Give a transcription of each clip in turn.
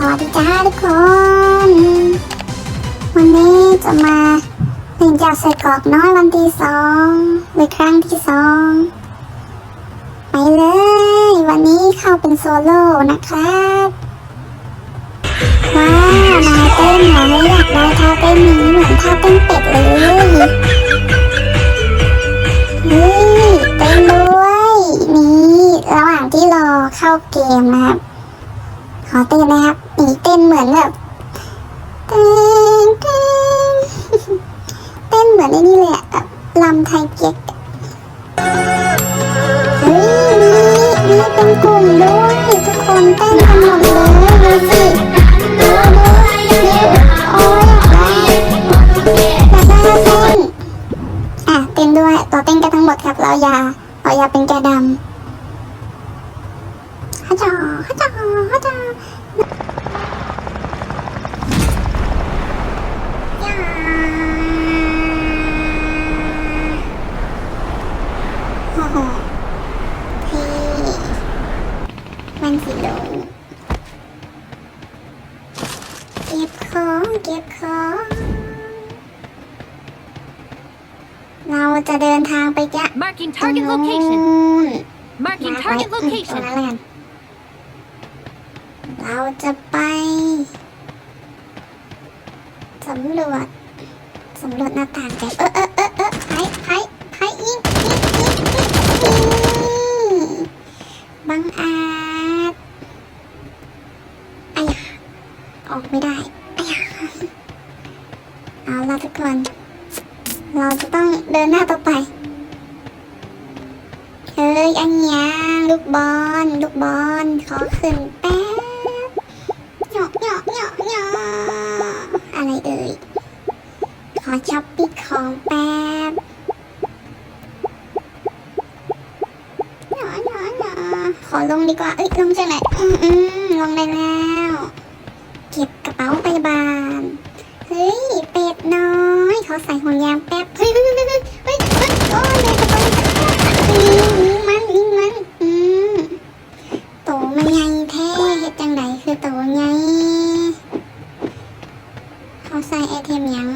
สวัสดีจ้าทุกคน วันนี้จะมาเล่นจากใส่กรอกน้อยวันที่สองหรือครั้งที่สองไปเลย วันนี้เข้าเป็นโซโล่นะครับว้าวนายเต้นเหรออยากได้ท่าเต้นนี้เหมือนท่าเต้นเป็ดเลยนี่เต้นด้วยนี่ระหว่างที่รอเข้าเกมนะครับขอเต้นนะครับ เต้นเหมือนแบบเต้นเต้นเต้นเหมือนไอ้นี่เลยอะแบบลำไทยเก๊กเฮ้ยมีมีเป็นกลุ่มด้วยทุกคนเต้นกันหมดเลยดูสิดูดูนี่โอ้ยอยากได้อยากได้เต้นอะเต้นด้วยเราเต้นกันทั้งหมดครับเราอย่าเราอย่าเป็นแกดำฮัจจอฮัจจอฮัจจอ โอ้โหพี่มันสิลงเก็บของเก็บของ เราจะเดินทางไปจะ Marking ตรง target นู้น location. Marking target location. นั้นแล้วกันเราจะไป สำรวจสำรวจหน้าต่างกันเออเออเออเออไผ่ไผ่ไผ่ยิงยิงยิงยิงยิงบังอาจไอ้ยะออกไม่ได้ไอ้ยะเอาละทุกคน เราจะต้องเดินหน้าต่อไปเฮ้ยอันยังลูกบอลลูกบอลขอขึ้น อช้อปปิ้งของแป๊บเหยาะเหยาะเหนอขอลงดีกว่า เอ้ย ลงจากไหนอืมอืมลงได้แล้ว เก็บกระเป๋าพยาบาลเฮ้ย เป็ดน้อย ขอใส่ห่วงยางแป๊บ เฮ้ยเฮ้ยเฮ้ยเฮ้ยเฮ้ยเฮ้ยโอ้ยเลยกระเป๋ายิงมันยิงมัน อืมโตมันใหญ่แท้เฮ็ดจังไดคือโตใหญ่เขาใส่ไอเทมหยัง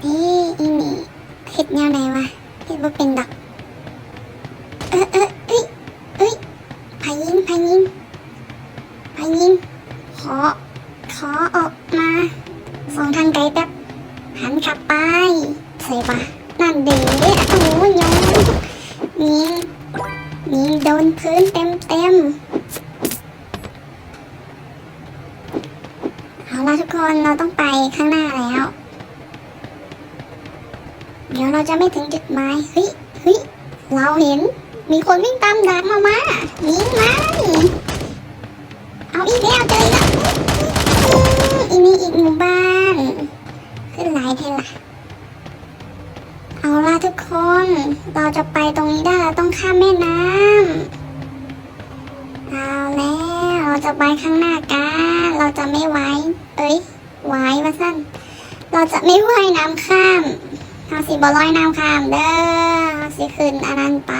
เอ้ยอีนี่เฮ็ดแนวไหนวะเฮ็ดบ่าเป็นดอกเออเออเอ้ยเอ้ยพายิงพายิงพายิงขอขอออกมาส่งทางไกลแป๊บหันขับไปใส่ปะนั่นเด็โอ้โหยงยิงยิงโดนพื้นเต็มเต็มเอาละทุกคนเราต้องไปข้างหน้าแล้ว เดี๋ยวเราจะไม่ถึงจุดหมายเฮ้ยเฮ้ยเราเห็น มีคนวิ่งตามดักมามายิงมันเอาอีกแล้วเจออีกแล้วอีนี่อีกหมู่บ้านขึ้นหลายเทล่ะเอาล่ะทุกคน เราจะไปตรงนี้ได้เราต้องข้ามแม่น้ำเอาแล้วเราจะไปข้างหน้ากันเราจะไม่ไหวเอ้ยไหววะสั้นเราจะไม่ว่ายน้ำข้าม เราสิบอลอยน้ำข้ามเด้อเราสิขึ้นอันนั้นไป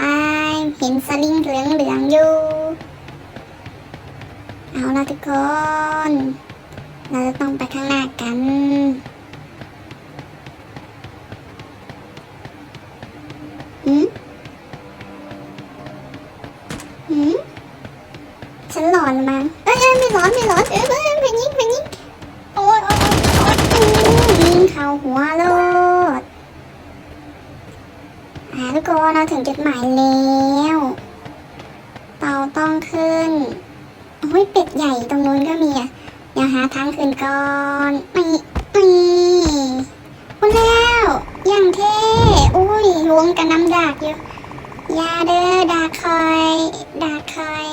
เห็นสลิงเหลืองเหลืองอยู่ เอาละทุกคน เราจะต้องไปข้างหน้ากันหืมหืมฉันหลอนมั้งเอ้ยเอ้ยไม่ร้อนไม่ร้อนเอ้ยเอ้ยเพยิงเพยิงโอ้ยโอ้ยโอ้ยยิงเข้าหัวโลดอ่า ทุกคนเราถึงจุดหมายแล้วเตาต้องขึ้นโอ้ยเป็ดใหญ่ตรงนู้นก็มีอะเดี๋ยวหาทางขึ้นก่อนไม่ไม่หมดแล้วอย่างเท่อุ้ยรวมกันน้ำดากอยู่ยาเด้อดากคอยดากคอย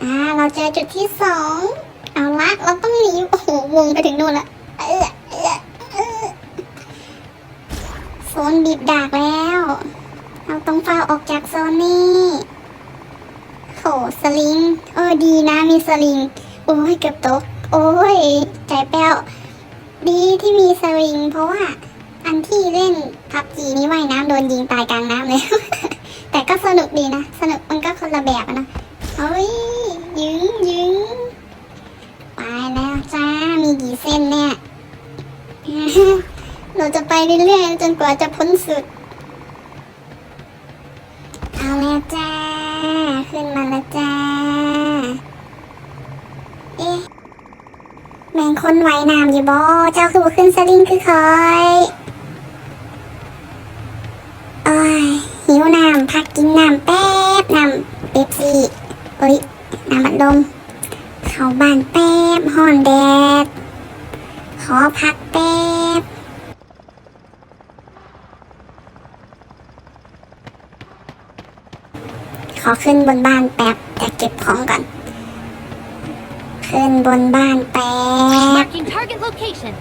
อ่าเราเจอจุดที่สองเอาละเราต้องหนีโอ้โหวงไปถึงนู่นละ นบีบดากแล้ว เราต้องฟ้าออกจากโซนนี้โหสลิง เออดีนะมีสลิง โอ้ยเกือบตก โอ้ย ใจแป้ว ดีที่มีสลิง เพราะว่า อันที่เล่นพับจีนี่ว่ายน้ำโดนยิงตายกลางน้ำเลยแต่ก็สนุกดีนะ สนุกมันก็คนละแบบนะเฮ้ยยิงยิงไปแล้วจ้า มีกี่เส้นเนี่ย เราจะไปเรื่อยๆจนกว่าจะพ้นสุด เอาแล้วจ้า ขึ้นมาแล้วจ้า เอ๊ะ แมงคนไว้น้ำอยู่บ่เจ้าคือบ่ขึ้นสลิงคือคอยโอ้ยหิวน้ำพักกินน้ำแป๊บน้ำเป๊ปซี่เอ้ยน้ำบัดลมเข้าบ้านแป๊บห่อนแดด ขอพักแป๊บ ข อขึ้นบนบ้านแป๊บแต่เก็บของก่อน ขึ้นบนบ้านแป๊บ Marking target location.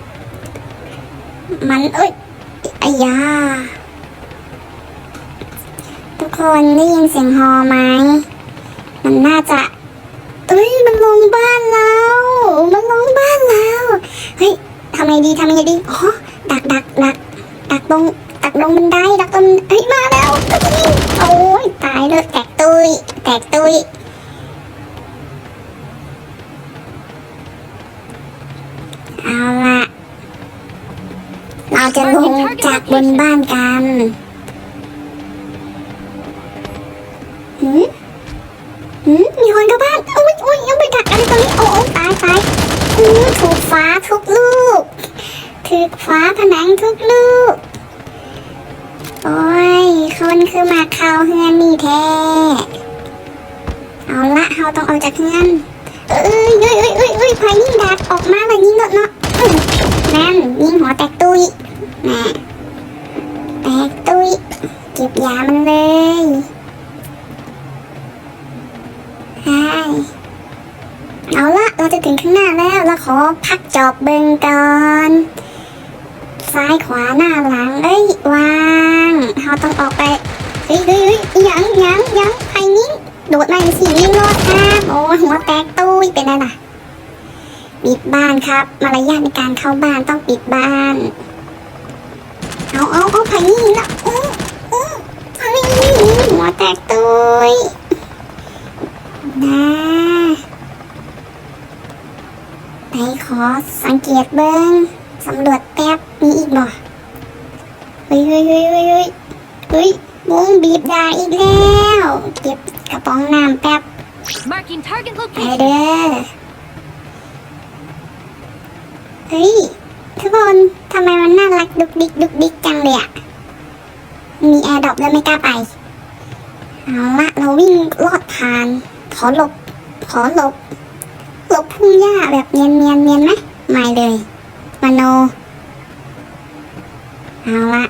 มันเอ้ยอายาทุกคนได้ยินเสียงฮอไหม มันน่าจะเอ้ยมันลงบ้านเรามันลงบ้านเราเฮ้ยทำไงดีทำไงดีอ๋อดักดักดักดักลงดักลงบันไดดักตรงเฮ้ยมาแล้วก็จะยิงโอ้ยตายเลยแย แตกตุยเอาละเราจะลงจากบนบ้านกันหืมหืมมีคนเข้าบ้านอุ้ยอุ้ยยังไปดักอะไรตรงนี้ โอ้โอ้ตายตายอือถูกฟ้าทุกลูกถูกฟ้าผนังทุกลูก โอ้ย คนคือมาเข้าเฮือนนี่แท้ เอาละเราต้องออกจากเฮือนเอ้ยเอ้ยเอ้ยเอ้ยเอ้ยพายิงดักออกมาเลยยิงเนาะเนาะนั่นยิงหัวแตกตุยแม่แตกตุยเก็บยามันเลยใช่เอาละเราจะถึงข้างหน้าแล้วเราขอพักจอบเบิงก่อนซ้ายขวาหน้าหลังเอ้ยวางเราต้องออกไปเฮ้ยเฮ้ยเฮ้ยยังยังยังใครยิง โดดมาสีริมรถครับโอ้หัวแตกตุ้ยเป็นไรล่ะปิดบ้านครับ มารยาทในการเข้าบ้านต้องปิดบ้าน เอาเอาเอาใครยิงละอู้อู้ใครยิงหัวแตกตุ้ยนะไหนขอสังเกตเบิ้งสำรวจแป๊บมีอีกบ่เฮ้ยเฮ้ยเฮ้ยเฮ้ยเฮ้ยเฮ้ยวงบีบยาอีกแล้ว เก็บ กระป๋องน้ำแป๊บ Marking target ไป location. เด้อเฮ้ยทุกคนทำไมมันน่ารักดุกดิกดุกดิกจังเลยอะมีแอร์ดรอปแล้วไม่กล้าไป เอาละเราวิ่งลอดผ่าน ขอหลบ ขอหลบ หลบพุ่งหญ้าแบบเนียนเนียนเนียนไหมไม่เลย มโน เอาละ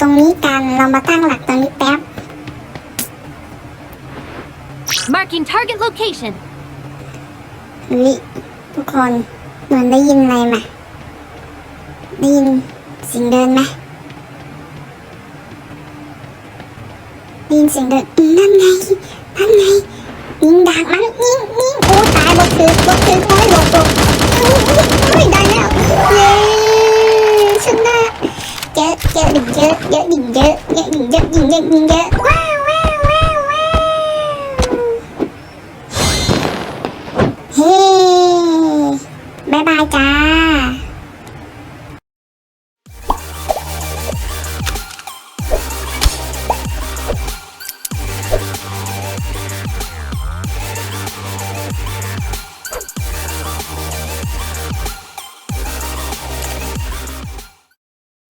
ตรงนี้กัน เรามาตั้งหลักตรงนี้แป๊บ Marking target location. เฮ้ยทุกคนเหมือนได้ยินอะไรมาได้ยินเสียงเดินไหมได้ยินเสียงเดินอืมนั่นไงนั่นไงยิงดากมันยิงยิงโอ้ตายบกถือบกถือโอ้ยบกบกเอ้ยเอ้ยได้แล้วเย้ชนะเจอเจอดิเจอเยอะดิเยอะเ